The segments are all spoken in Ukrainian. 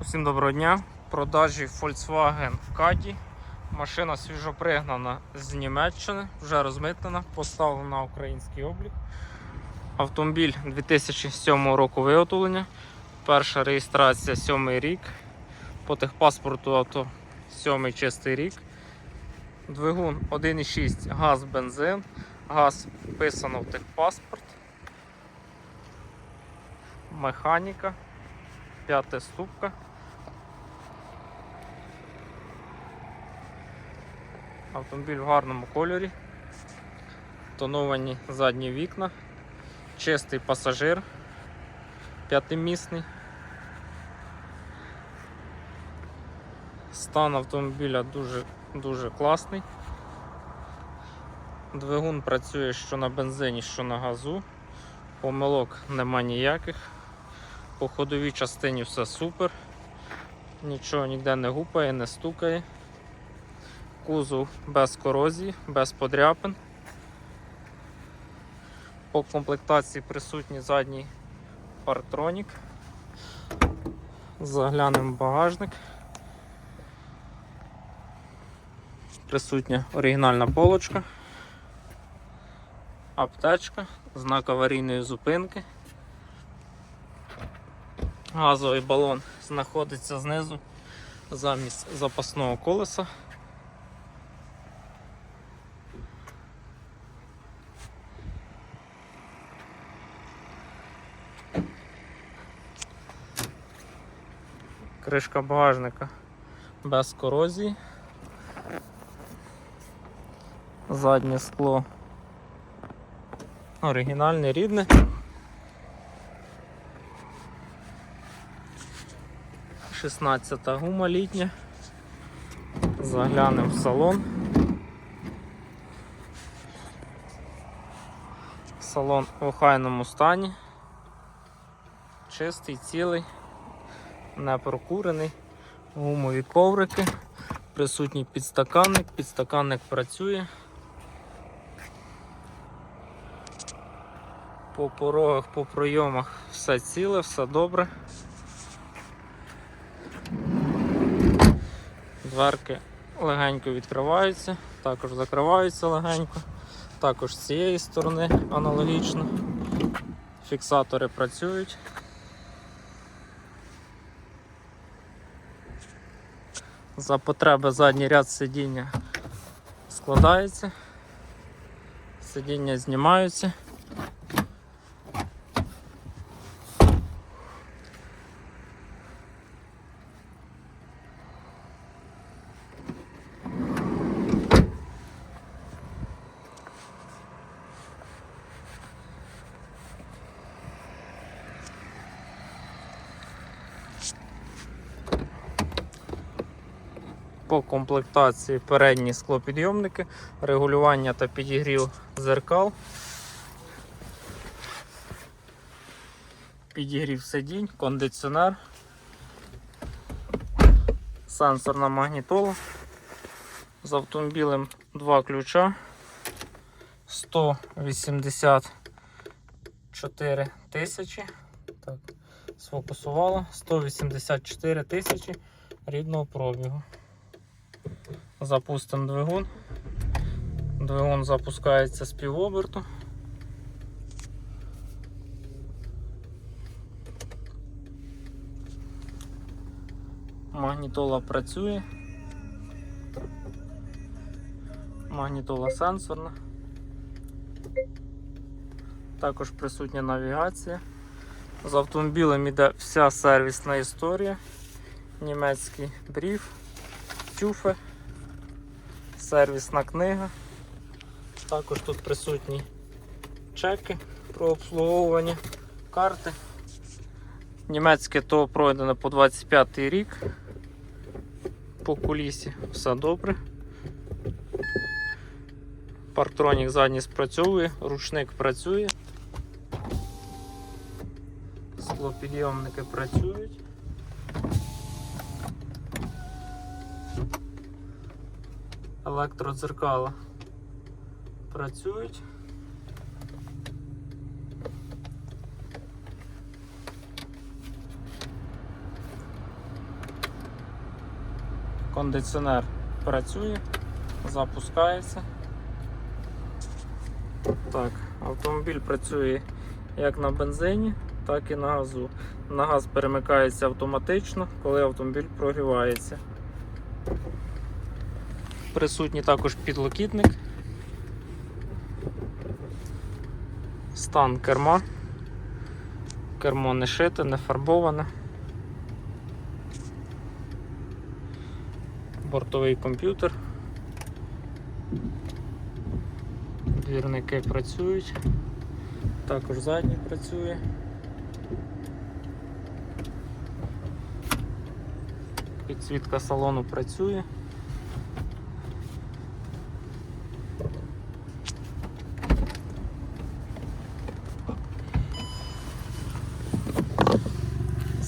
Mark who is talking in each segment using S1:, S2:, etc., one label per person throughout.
S1: Усім доброго дня. В продажі Volkswagen Caddy. Машина свіжопригнана з Німеччини, вже розмитнена, поставлена на український облік. Автомобіль 2007 року виготовлення. Перша реєстрація 7 рік. По техпаспорту авто 7 чистий рік. Двигун 1,6 газ бензин. Газ вписано в техпаспорт. Механіка. П'ята ступка. Автомобіль в гарному кольорі. Тоновані задні вікна. Чистий пасажир. П'ятимісний. Стан автомобіля дуже, дуже класний. Двигун працює що на бензині, що на газу. Помилок нема ніяких. По ходовій частині все супер. Нічого ніде не гупає, не стукає. Кузов без корозії, без подряпин. По комплектації присутній задній партронік. Заглянемо в багажник. Присутня оригінальна полочка, аптечка, знак аварійної зупинки. Газовий балон знаходиться знизу замість запасного колеса. Кришка багажника без корозії. Заднє скло оригінальне рідне. Шістнадцята гума літня. Заглянемо в салон. Салон в охайному стані. Чистий, цілий, не прокурений, гумові коврики, присутній підстаканник, підстаканник працює. По порогах, по пройомах все ціле, все добре. Дверки легенько відкриваються, також закриваються легенько, також з цієї сторони аналогічно. Фіксатори працюють. За потреби задній ряд сидіння складається, сидіння знімаються. По комплектації передні склопідйомники, регулювання та підігрів зеркал, підігрів сидінь, кондиціонер, сенсорна магнітола. З автомобілем два ключа 184 тисячі. Так, сфокусувало 184 тисячі рідного пробігу. Запустимо двигун. Двигун запускається з півоберту. Магнітола працює. Магнітола сенсорна. Також присутня навігація. З автомобілем іде вся сервісна історія. Німецький бриф, тюфи сервісна книга. Також тут присутні чеки про обслуговування, карти. Німецьке то пройдено по 25 й рік. По кулісі все добре. Партронік задній спрацьовує, ручник працює. Склопідйомники працюють. Електродзеркала працюють. Кондиціонер працює, запускається. Так, автомобіль працює як на бензині, так і на газу. На газ перемикається автоматично, коли автомобіль прогрівається. Присутній також підлокітник. Стан керма. Кермо не шите, не фарбоване. Бортовий комп'ютер. Двірники працюють. Також задній працює. Підсвітка салону працює.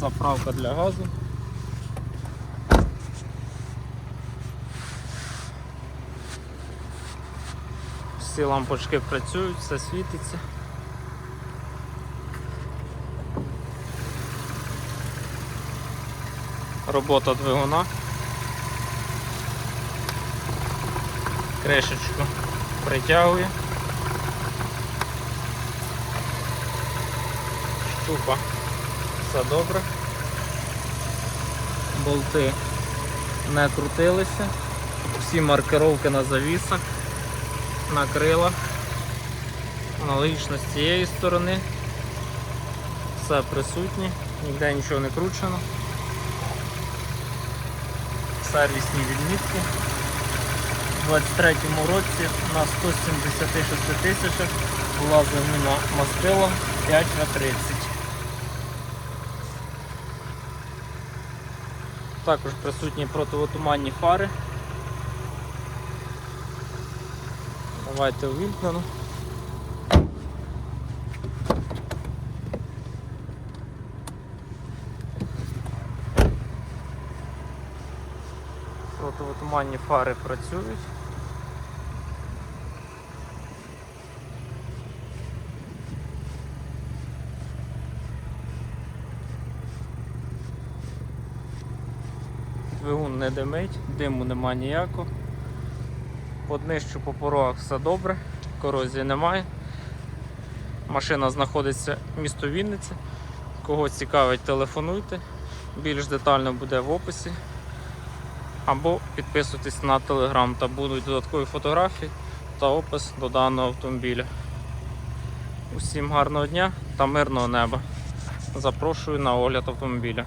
S1: Заправка для газу. Всі лампочки працюють, все світиться. Робота двигуна. Кришечку притягує. Щупа. Все добре. Болти не крутилися. Всі маркировки на завісах, на крилах. Аналогічно з цієї сторони. Все присутнє, ніде нічого не кручено. Сервісні відмітки. У 23-му році на 176 тисячах була заміна мастила 5 на 30. Також присутні противотуманні фари. Давайте увімкнемо. Противотуманні фари працюють. Двигун не димить, диму нема ніякого. По днищу по порогах все добре, корозії немає. Машина знаходиться в місто Вінниця. Кого цікавить, телефонуйте. Більш детально буде в описі. Або підписуйтесь на телеграм, та будуть додаткові фотографії та опис до даного автомобіля. Усім гарного дня та мирного неба. Запрошую на огляд автомобіля.